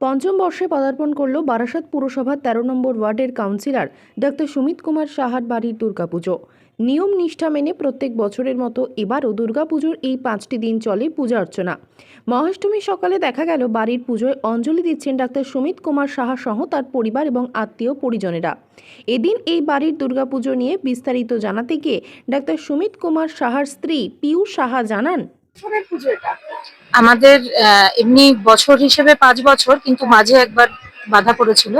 পঞ্চম বর্ষে পদার্পণ করল বারাসাত পুরসভার তেরো নম্বর ওয়ার্ডের কাউন্সিলর ডাক্তার সুমিত কুমার সাহার বাড়ির দুর্গাপুজো। নিয়ম নিষ্ঠা মেনে প্রত্যেক বছরের মতো এবারও দুর্গাপুজোর এই পাঁচটি দিন চলে পূজা অর্চনা। মহাষ্টমীর সকালে দেখা গেল বাড়ির পুজোয় অঞ্জলি দিচ্ছেন ডাক্তার সুমিত কুমার সাহা সহ তার পরিবার এবং আত্মীয় পরিজনেরা। এদিন এই বাড়ির দুর্গাপুজো নিয়ে বিস্তারিত জানাতে গিয়ে ডাক্তার সুমিত কুমার সাহার স্ত্রী পিউ সাহা জানান আমাদের এমনি বছর হিসেবে পাঁচ বছর, কিন্তু মাঝে একবার বাধা পড়েছিল,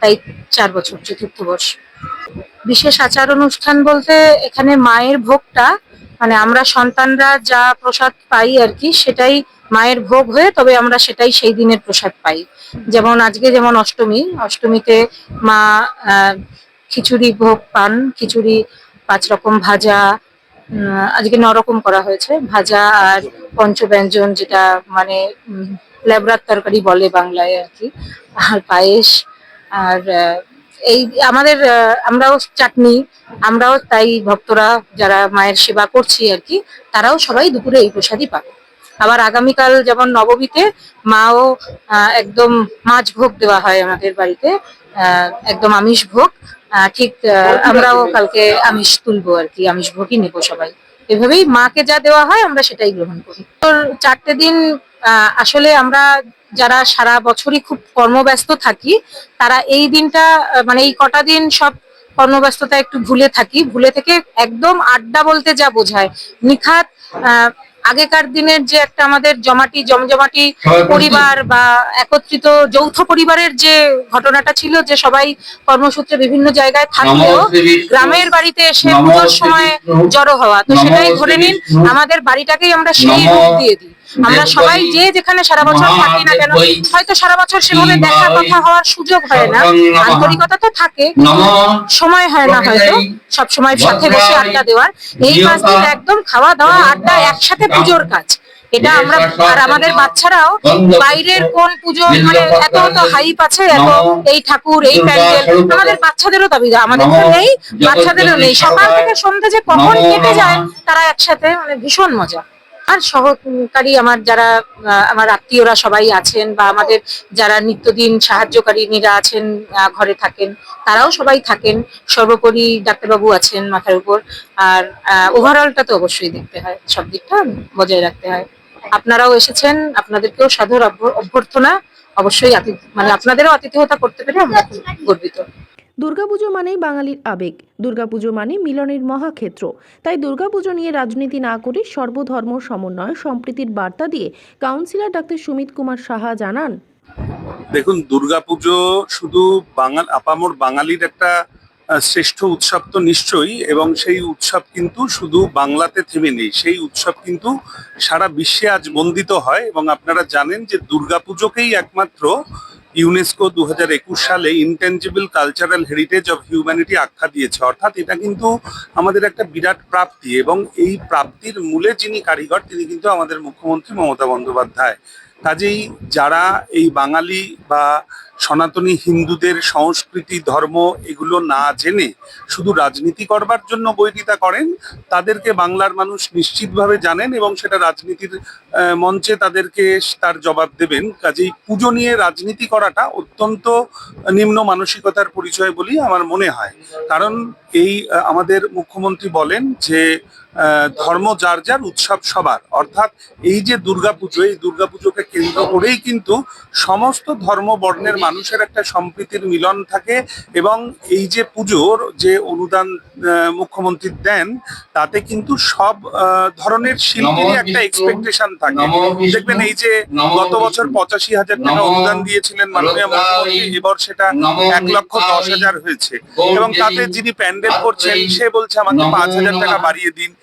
তাই চার বছর, চতুর্থ বর্ষ। বিশেষ আচার অনুষ্ঠান বলতে এখানে মায়ের ভোগটা মানে আমরা সন্তানরা যা প্রসাদ পাই আর কি, সেটাই মায়ের ভোগ হয়ে, তবে আমরা সেটাই সেই দিনের প্রসাদ পাই। যেমন আজকে যেমন অষ্টমী, অষ্টমীতে মা খিচুড়ি ভোগ পান, খিচুড়ি, পাঁচ রকম ভাজা আজকে নরকম করা হয়েছে। ভাজা আর পঞ্চব্যঞ্জন যেটা মানে উম, লেবরার তরকারি বলে বাংলায় আর কি। আর পায়েস আর এই আমাদের আমরাও চাটনি আমরাও তাই ভক্তরা যারা মায়ের সেবা করছি আর কি তারাও সবাই দুপুরে এই প্রসাদই পাবে। আবার আগামীকাল যেমন নবমীতে মাও একদম মাছ ভোগ দেওয়া হয় আমাদের বাড়িতে একদম আমিষ ভোগ ঠিক আমরাও কালকে আমিষ তুলবো আর কি আমিষ ভোগই নেব সবাই। এভাবেই মাকে যা দেওয়া হয় আমরা সেটাই গ্রহণ করি। তোর চারটে দিন আহ, আসলে আমরা যারা সারা বছরই খুব কর্মব্যস্ত থাকি তারা এই দিনটা মানে এই কটা দিন সব কর্মব্যস্ততা একটু ভুলে থাকি। ভুলে থেকে একদম আড্ডা বলতে যা বোঝায়। নিখাত আহ, আগেকার দিনের যে একটা আমাদের জমাটি জমজমাটি পরিবার বা একত্রিত যৌথ পরিবারের যে ঘটনাটা ছিল যে সবাই কর্মসূত্রে বিভিন্ন জায়গায় থাকলেও গ্রামের বাড়িতে এসে পুজোর সময় জড়ো হওয়া। তো সেটাই ধরে নিন আমাদের বাড়িটাকেই আমরা সেই রূপ দিয়ে দিই। আমরা সবাই যে যেখানে সারা বছর থাকি না কেন হয়তো সারা বছর সেভাবে দেখা কথা হওয়ার সুযোগ হয় না। আন্তরিকতা তো থাকে সময় হয় না হয়তো। সব সময় সাথে বসে আড্ডা দেওয়ার। এই পাঁচ দিন একদম খাওয়া দাওয়া আড্ডা একসাথে পুজোর কাজ। এটা আমরা আর আমাদের বাচ্চারাও বাইরের কোন পুজো মানে এত তো হাইপ আছে এত এই ঠাকুর এই প্যান্ডেল। আমাদের বাচ্চাদেরও দাবি আমাদের তো নেই বাচ্চাদেরও নেই। সকাল থেকে সন্ধ্যে যে কখন কেটে যায় তারা একসাথে মানে ভীষণ মজা। আর সহকারী আমার যারা আমার আত্মীয়রা সবাই আছেন বা আমাদের যারা নিত্যদিন সাহায্যকারীরা আছেন ঘরে থাকেন, তারাও সবাই থাকেন। সর্বোপরি ডাক্তারবাবু আছেন মাথার উপর। আর ওভারঅলটা তো অবশ্যই দেখতে হয়। সব দিকটা বজায় রাখতে হয়। আপনারাও এসেছেন, আপনাদেরকেও অভ্য- অভ্যর্থনা অবশ্যই মানে আপনাদেরও আতিথেয়তা করতে পেরে আমরা গর্বিত। দুর্গাপুজো মানেই বাঙালির আবেগ। দুর্গাপুজো মানে মিলনের মহাক্ষেত্র। তাই দুর্গাপুজো নিয়ে রাজনীতি না করে সর্বধর্ম সমন্বয় সম্প্রীতির বার্তা দিয়ে কাউন্সিলর ডাক্তার সুমিত কুমার সাহা জানান, দেখুন, দুর্গাপুজো শুধু বাঙাল, আপামর বাঙালির একটা শ্রেষ্ঠ উৎসব তো নিশ্চয়ই, এবং সেই উৎসব কিন্তু শুধু বাংলাতে থেমে নেই। সেই উৎসব কিন্তু সারা বিশ্বে আজ বন্দিত হয়, এবং আপনারা জানেন যে দুর্গাপুজোকেই একমাত্র ইউনেস্কো দু হাজার একুশ সালে intangible cultural heritage of humanity আখ্যা দিয়েছে। অর্থাৎ এটা কিন্তু আমাদের একটা বিরাট প্রাপ্তি এবং এই প্রাপ্তির মূলে যিনি কারিগর, তিনি কিন্তু আমাদের মুখ্যমন্ত্রী মমতা বন্দ্যোপাধ্যায়। কাজেই যারা এই বাঙালি বা সনাতনী হিন্দুদের সংস্কৃতি, ধর্ম এগুলো না জেনে শুধু রাজনীতি করবার জন্য বৈরিতা করেন, তাদেরকে বাংলার মানুষ নিশ্চিতভাবে জানেন এবং সেটা রাজনীতির মঞ্চে তাদেরকে তার জবাব দেবেন। কাজেই পুজো নিয়ে রাজনীতি করাটা অত্যন্ত নিম্ন মানসিকতার পরিচয় বলেই আমার মনে হয়। কারণ এই আমাদের মুখ্যমন্ত্রী বলেন যে ধর্ম যার যার উৎসব সবার। অর্থাৎ এই যে দুর্গাপুজো এই দুর্গাপুজোকে কেন্দ্র করেই কিন্তু সমস্ত ধর্ম বর্ণের মানুষের একটা সম্প্রীতির মিলন থাকে এবং এই যে পুজোর যে অনুদান মুখ্যমন্ত্রী দেন তাতে কিন্তু সব ধরনের শিল্পীরই একটা এক্সপেকটেশন থাকে। দেখবেন এই যে গত বছর পঁচাশি হাজার টাকা অনুদান দিয়েছিলেন মাননীয় মুখ্যমন্ত্রী এবার সেটা এক লক্ষ দশ হাজার হয়েছে। এবং তাতে যিনি প্যান্ডেল করছেন সে বলছে আমাকে পাঁচ হাজার টাকা বাড়িয়ে দিন।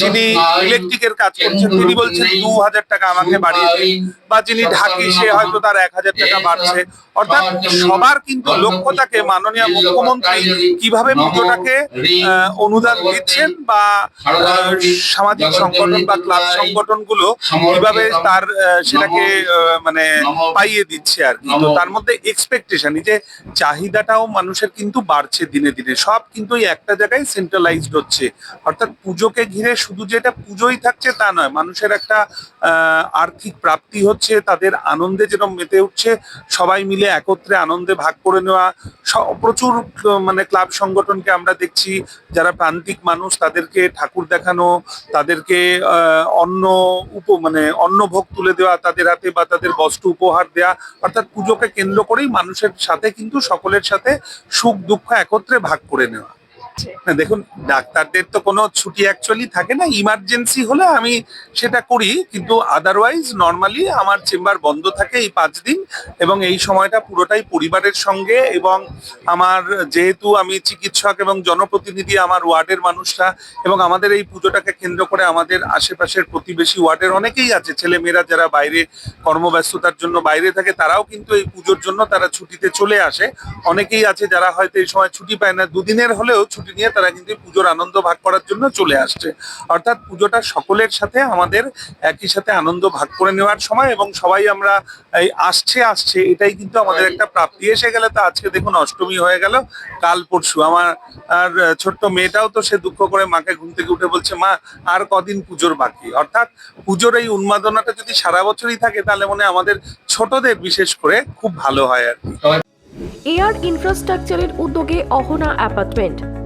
যিনি ইলেকট্রিকের কাজ করছেন তিনি বলছেন দু হাজার টাকা আমাকে বাড়িয়ে দিন। বা যিনি ঢাকি সে হয়তো তার এক হাজার টাকা বাড়ছে। অর্থাৎ সবার কিন্তু লক্ষ্য থাকে মাননীয় মুখ্যমন্ত্রী কীভাবে পুজোটাকে অনুদান দিচ্ছেন বা সামাজিক সংগঠন বা ক্লাব সংগঠনগুলো কীভাবে তার সেটাকে মানে পাইয়ে দিচ্ছে আর কি। তো তার মধ্যে এক্সপেকটেশন যে চাহিদাটাও মানুষের কিন্তু বাড়ছে দিনে দিনে। সব কিন্তু একটা জায়গায় সেন্ট্রালাইজড হচ্ছে। অর্থাৎ পুজোকে ঘিরে শুধু যে এটা পুজোই থাকছে তা নয়, মানুষের একটা আর্থিক প্রাপ্তি হচ্ছে, তাদের আনন্দে যেরকম মেতে উঠছে, সবাই মিলে একত্রে আনন্দে ভাগ করে নেওয়া প্রচুর মানে ক্লাব সংগঠনকে আমরা দেখছি, যারা প্রান্তিক মানুষ, তাদেরকে ঠাকুর দেখানো, তাদেরকে অন্ন উপ মানে অন্ন ভোগ তুলে দেওয়া, তাদের হাতে বা তাদের বস্ত্র উপহার দেওয়া অর্থাৎ পুজোকে কেন্দ্র করেই মানুষের সাথে কিন্তু সকলের সাথে সুখ দুঃখ একত্রে ভাগ করে নেওয়া। দেখুন, ডাক্তারদের তো কোনো ছুটি অ্যাকচুয়ালি থাকে না। ইমার্জেন্সি হলে আমি সেটা করি, কিন্তু আদারওয়াইজ নর্মালি আমার চেম্বার বন্ধ থাকে এই পাঁচ দিন এবং এই সময়টা পুরোটাই পরিবারের সঙ্গে এবং আমার যেহেতু আমি চিকিৎসক এবং জনপ্রতিনিধি, আমার ওয়ার্ডের মানুষরা এবং আমাদের এই পুজোটাকে কেন্দ্র করে আমাদের আশেপাশের প্রতিবেশী ওয়ার্ডের অনেকেই আছে। ছেলেমেয়েরা যারা বাইরে কর্মব্যস্ততার জন্য বাইরে থাকে, তারাও কিন্তু এই পুজোর জন্য তারা ছুটিতে চলে আসে। অনেকেই আছে যারা হয়তো এই সময় ছুটি পায় না। দুদিনের হলেও ছুটি নিয়ে তারা কিন্তু পুজোর আনন্দ ভাগ করার জন্য চলে আসছে। অর্থাৎ পুজোটা সকলের সাথে আমাদের একই সাথে আনন্দ ভাগ করে নেওয়ার সময় এবং সবাই আমরা এই আসছে আসছে, এটাই কিন্তু আমাদের একটা প্রাপ্তি। এসে গেলে তো আজকে দেখুন অষ্টমী হয়ে গেল, কাল পরশু। আমার আর ছোট্ট মেয়েটাও তো সে দুঃখ করে মাকে ঘুম থেকে উঠে বলছে, মা, আর কদিন পুজোর বাকি? অর্থাৎ পুজোর এই উন্মাদনাটা যদি সারা বছরই থাকে, তাহলে মনে আমাদের ছোটদের বিশেষ করে খুব ভালো হয় আর কি। এয়ার ইনফ্রাস্ট্রাকচারের উদ্যোগে অহনা অ্যাপার্টমেন্ট।